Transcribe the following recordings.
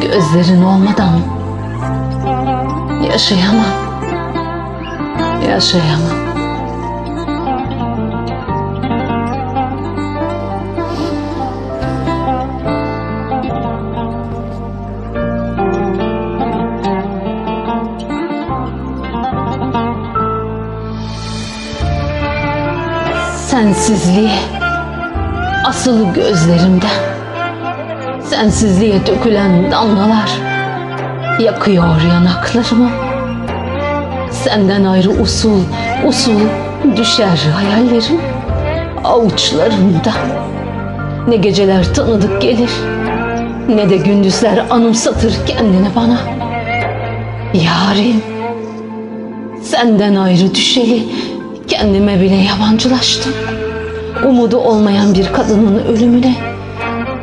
Gözlerin olmadan yaşayamam. Yaşayamam. Sensizliğe asılı gözlerimden Sensizliğe dökülen damlalar yakıyor yanaklarımı. Senden ayrı usul usul düşer hayallerim avuçlarımda. Ne geceler tanıdık gelir ne de gündüzler anımsatır kendini bana. Yarim senden ayrı düşeli kendime bile yabancılaştım. Umudu olmayan bir kadının ölümüne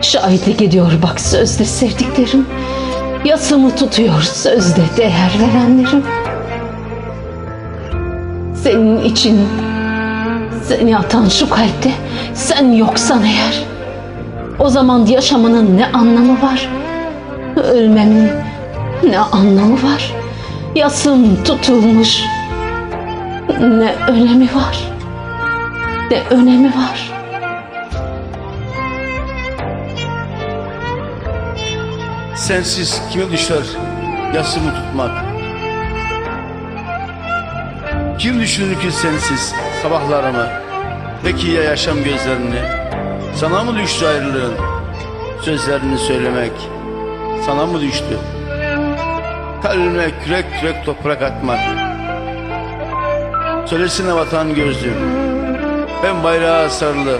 Şahitlik ediyor bak sözde sevdiklerim. Yasımı tutuyor sözde değer verenlerim. Senin için seni atan şu kalpte sen yoksan eğer o zaman yaşamanın ne anlamı var? Ölmemin ne anlamı var? Yasım tutulmuş ne önemi var? Ne önemi var? Sensiz kime düşer yasımı tutmak? Kim düşünür ki sensiz sabahlarımı? Peki ya yaşam gözlerini? Sana mı düştü ayrılığın? Sözlerini söylemek sana mı düştü? Kalbime kürek kürek toprak atmak. Söylesene vatan gözlüm. Ben bayrağa sarılı,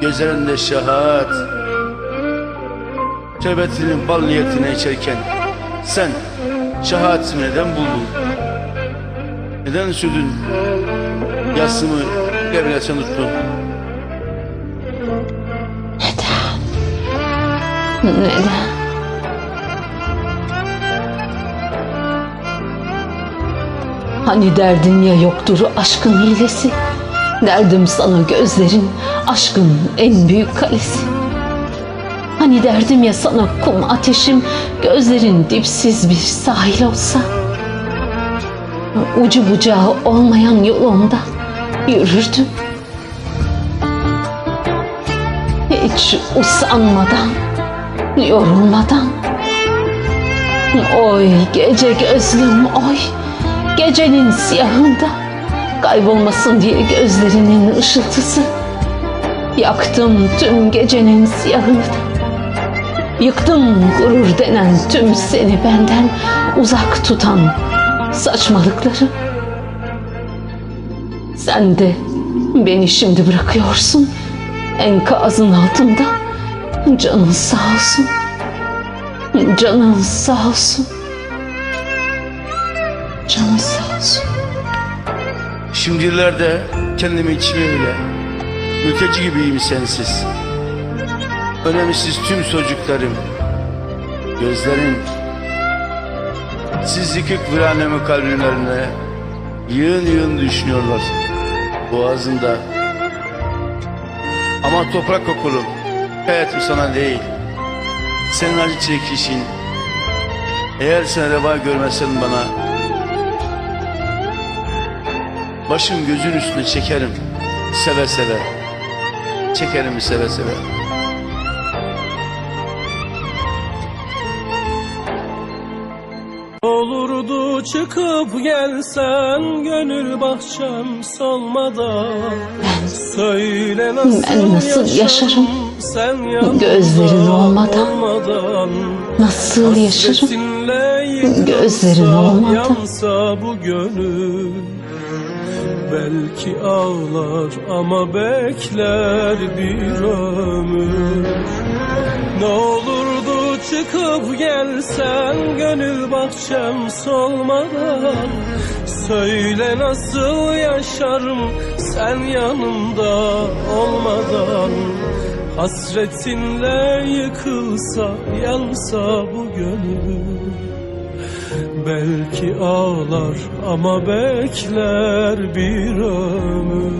gözlerinde şahat. Şerbetinin bal niyetine içerken sen şehaatimi neden buldun? Neden sürdün yasımı devre sen tuttun? Neden? Hani derdin ya yoktur aşkın hilesi? Derdim sana gözlerin aşkın en büyük kalesi. Hani derdim ya sana kum ateşim Gözlerin dipsiz bir sahil olsa? Ucu bucağı olmayan yolunda yürürdüm. Hiç usanmadan, yorulmadan. Oy gece gözlüm oy Gecenin siyahında Kaybolmasın diye gözlerinin ışıltısı. Yaktım tüm gecenin siyahını. Da Yıktım gurur denen tüm seni benden uzak tutan saçmalıkları. Sen de beni şimdi bırakıyorsun. Enkazın altında Canın sağ olsun. Canın sağ olsun Canın sağ olsun Şimdilerde kendimi içime bile mülteci gibiyim sensiz. Önemsiz tüm çocuklarım, gözlerin siz yıkık viranemi kalbimlerine yığın yığın düşünüyorlar boğazımda. Ama toprak kokulu hayatım sana değil. Senin acı çekişin eğer sen reva görmesen bana Başım gözün üstüne çekerim seve seve. Çekerim seve seve. Olurdu çıkıp gelsen gönül bahçem solmadan Söyle nasıl, Ben nasıl yaşarım? Gözlerin olmadan? olmadan Nasıl yaşarım? Gözlerin olmadan? Yansa bu gönül Belki ağlar ama bekler bir ömür. Ne olurdu çıkıp gelsen gönül bahçem solmadan. Söyle nasıl yaşarım sen yanımda olmadan. Hasretinle yıkılsa yansa bu gönül Belki ağlar ama bekler bir ömür